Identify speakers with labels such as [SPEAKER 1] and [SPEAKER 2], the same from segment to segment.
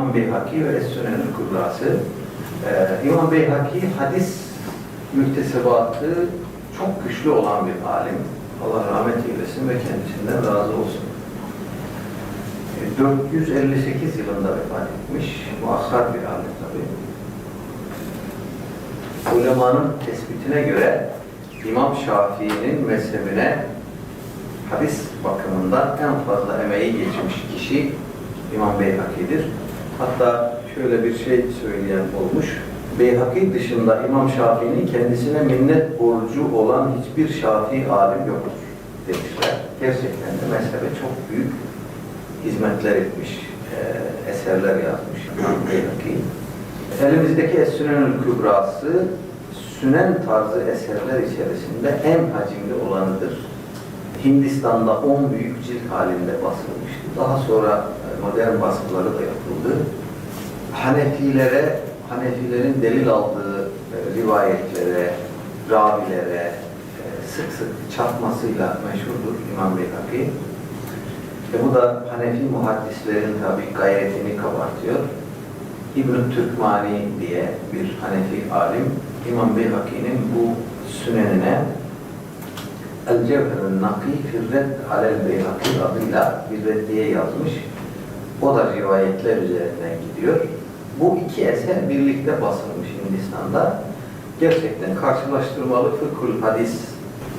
[SPEAKER 1] İmam Beyhaki ve Es-Sünenül Kubrası. Ee, İmam Beyhaki hadis müktesebatı çok güçlü olan bir alim. Allah rahmet eylesin ve kendisinden razı olsun. Ee, 458 yılında vefat etmiş. Muazzar bir alim tabii. Ulemanın tespitine göre İmam Şafii'nin mezhebine hadis bakımından en fazla emeği geçmiş kişi İmam Beyhaki'dir. Hatta şöyle bir şey söyleyen olmuş. Beyhaki dışında İmam Şafii'nin kendisine minnet borcu olan hiçbir Şafii alim yoktur demişler. Gerçekten de mezhebe çok büyük hizmetler etmiş, eee, eserler yazmış Beyhaki. Elimizdeki Es-Sünenül Kübrası sünen tarzı eserler içerisinde en hacimli olanıdır. Hindistan'da 10 büyük cilt halinde basılmıştı. Daha sonra e, modern baskıları da yapıldı. Hanefilere, Hanefilerin delil aldığı e, rivayetlere, ravilere e, sık sık çarpmasıyla meşhurdur İmam Beyhaki. E bu da Hanefi muhaddislerin tabi gayretini kabartıyor. İbn-i Türkmani diye bir Hanefi alim, İmam Beyhaki'nin bu sünenine El-Cevher'ın Naki Firret Alel Beyhaki adıyla bir reddiye yazmış. O da rivayetler üzerinden gidiyor. Bu iki eser birlikte basılmış Hindistan'da. Gerçekten karşılaştırmalı fıkhul hadis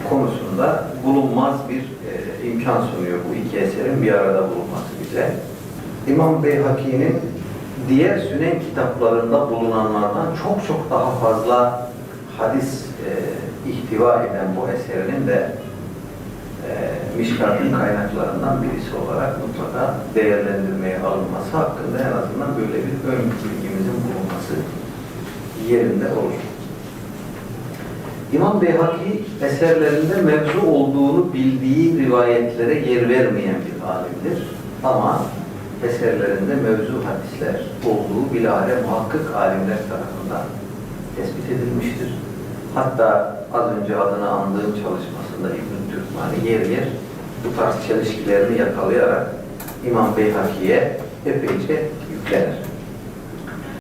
[SPEAKER 1] konusunda bulunmaz bir e, imkan sunuyor bu iki eserin bir arada bulunması bize. İmam Beyhaki'nin diğer sünen kitaplarında bulunanlardan çok çok daha fazla hadis e, ihtiva eden bu eserinin de Mişkat'ın kaynaklarından birisi olarak mutlaka değerlendirmeye alınması hakkında en azından böyle bir ön bilgimizin bulunması yerinde olur. İmam Beyhaki eserlerinde mevzu olduğunu bildiği rivayetlere yer vermeyen bir alimdir. Ama eserlerinde mevzu hadisler olduğu bilahare muhakkık alimler tarafından tespit edilmiştir. Hatta az önce adını andığım çalışmasında İbn-i Türkmani yer yer bu tarz çelişkilerini yakalayarak İmam Beyhaki'ye epeyce yüklenir.